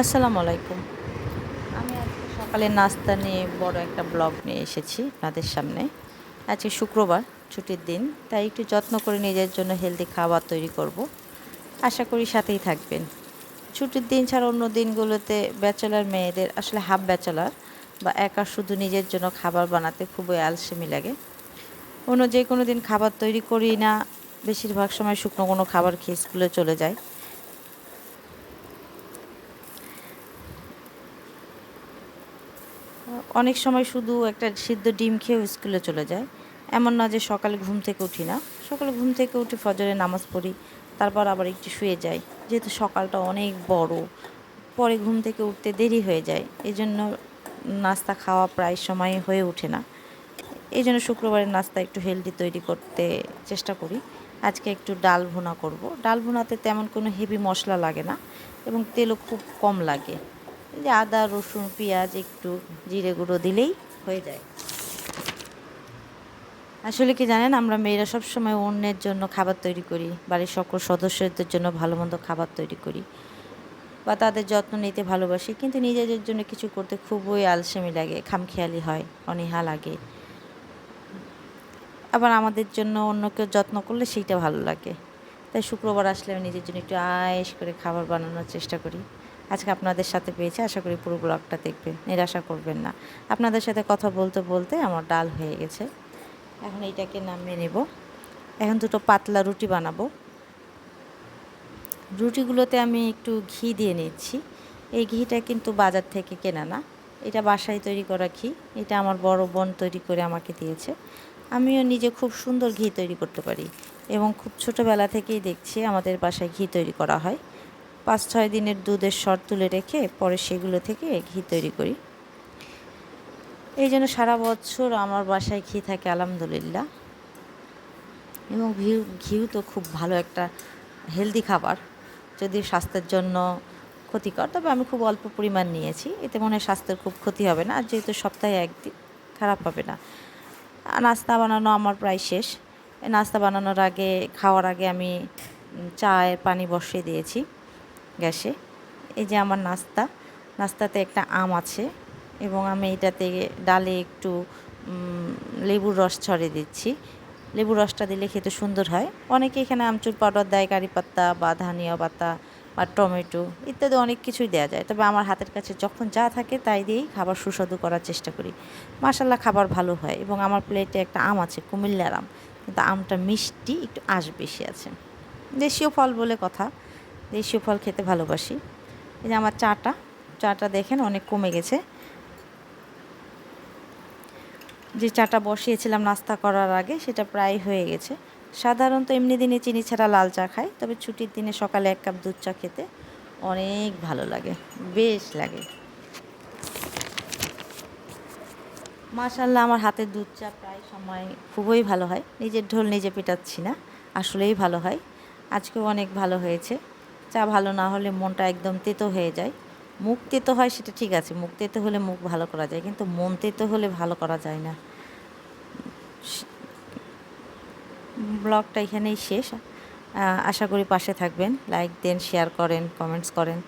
আসসালামু আলাইকুম। আমি আজকে সকালে নাস্তা নিয়ে বড় একটা ব্লগ নিয়ে এসেছি আপনাদের সামনে। আজকে শুক্রবার, ছুটির দিন, তাই একটু যত্ন করে নিজের জন্য হেলদি খাবার তৈরি করব। আশা করি সাথেই থাকবেন। ছুটির দিন ছাড়া অন্য দিনগুলোতে ব্যাচেলার মেয়েদের আসলে হাফ ব্যাচেলার বা একা শুধু নিজের জন্য খাবার বানাতে খুবই আলসেমি লাগে। অন্য যে কোনো দিন খাবার তৈরি করি না, বেশিরভাগ সময় শুকনো কোনো খাবার খেয়ে স্কুলে চলে যায় অনেক সময় শুধু একটা সিদ্ধ ডিম খেয়েও স্কুলে চলে যায়। এমন না যে সকালে ঘুম থেকে উঠি না। সকালে ঘুম থেকে উঠে ফজরে নামাজ পড়ি, তারপর আবার একটু শুয়ে যাই। যেহেতু সকালটা অনেক বড়, পরে ঘুম থেকে উঠতে দেরি হয়ে যায়। এই জন্য নাস্তা খাওয়া প্রায় সময় হয়ে ওঠে না। এই জন্য শুক্রবারের নাস্তা একটু হেলদি তৈরি করতে চেষ্টা করি। আজকে একটু ডাল ভুনা করব। ডাল ভুনাতে তেমন কোনো হেভি মশলা লাগে না এবং তেলও খুব কম লাগে। যে আদা, রসুন, পেঁয়াজ একটু জিরে গুঁড়ো দিলেই হয়ে যায়। আসলে কি জানেন, আমরা মেয়েরা সব সময় অন্যের জন্য খাবার তৈরি করি, বাড়ির সকল সদস্যদের জন্য ভালো মন্দ খাবার তৈরি করি বা তাদের যত্ন নিতে ভালোবাসি, কিন্তু নিজেদের জন্য কিছু করতে খুবই আলসেমি লাগে, খামখেয়ালি হয়, অনীহা লাগে। আবার আমাদের জন্য অন্য কেউ যত্ন করলে সেইটা ভালো লাগে। তাই শুক্রবার আসলে আমি নিজের জন্য একটু আয়েস করে খাবার বানানোর চেষ্টা করি। আজকে আপনাদের সাথে পেয়েছি। আশা করি পুরো ব্লগটা দেখবেন। নিরাশা করবেন না। আপনাদের সাথে কথা বলতে বলতে আমার ডাল হয়ে গেছে। এখন এইটাকে নামিয়ে নেব। এখন দুটো পাতলা রুটি বানাবো। রুটিগুলোতে আমি একটু ঘি দিয়ে নিচ্ছি। এই ঘিটা কিন্তু বাজার থেকে কেনা না। এটা বাসায় তৈরি করা ঘি। এটা আমার বড় বোন তৈরি করে আমাকে দিয়েছে। আমিও নিজে খুব সুন্দর ঘি তৈরি করতে পারি। এবং খুব ছোটোবেলা থেকেই দেখছি আমাদের বাসায় ঘি তৈরি করা হয়। পাঁচ ছয় দিনের দুধের শর তুলে রেখে পরে সেগুলো থেকে ঘি তৈরি করি। এই জন্য সারা বছর আমার বাসায় ঘি থাকে, আলহামদুলিল্লাহ। এবং ঘিউ ঘিউ তো খুব ভালো একটা হেলদি খাবার। যদি স্বাস্থ্যের জন্য ক্ষতিকর, তবে আমি খুব অল্প পরিমাণ নিয়েছি। এতে মনে হয় স্বাস্থ্যের খুব ক্ষতি হবে না। আর যেহেতু সপ্তাহে একদিন, খারাপ হবে না। নাস্তা বানানো আমার প্রায় শেষ। নাস্তা বানানোর আগে, খাওয়ার আগে আমি চায়ের পানি বসিয়ে দিয়েছি। গ্যাসে। এই যে আমার নাস্তা। নাস্তাতে একটা আম আছে এবং আমি এটাতে ডালে একটু লেবুর রস ছড়ে দিচ্ছি। লেবুর রসটা দিলে খেতে সুন্দর হয়। অনেকে এখানে আমচুর পাউডার দেয়, কারি পাত্তা বা ধনিয়া পাতা বা টমেটো ইত্যাদি অনেক কিছুই দেওয়া যায়। তবে আমার হাতের কাছে যখন যা থাকে তাই দিয়েই খাবার সুস্বাদু করার চেষ্টা করি। মাসাল্লাহ খাবার ভালো হয় এবং আমার প্লেটে একটা আম আছে, কুমিল্লার আম। কিন্তু আমটা মিষ্টি, একটু আঁশ বেশি আছে। দেশীয় ফল বলে কথা। দেশীয় ফল খেতে ভালোবাসি। এই যে আমার চাটা চাটা দেখেন অনেক কমে গেছে। যে চাটা বসিয়েছিলাম নাস্তা করার আগে, সেটা প্রায় হয়ে গেছে। সাধারণত এমনি দিনে চিনি ছাড়া লাল চা খাই, তবে ছুটির দিনে সকালে এক কাপ দুধ চা খেতে অনেক ভালো লাগে, বেশ লাগে। মাশাল্লাহ আমার হাতের দুধ চা প্রায় সময় খুবই ভালো হয়। নিজের ঢোল নিজে পেটাচ্ছি না, আসলেই ভালো হয়। আজকেও অনেক ভালো হয়েছে। চা ভালো না হলে মনটা একদম তেতো হয়ে যায়। মুখ তেতো হয় সেটা ঠিক আছে, মুখ তেতো হলে মুখ ভালো করা যায়, কিন্তু মন তেতো হলে ভালো করা যায় না। ব্লগটা এখানেই শেষ। আশা করি পাশে থাকবেন, লাইক দেন, শেয়ার করেন, কমেন্টস করেন।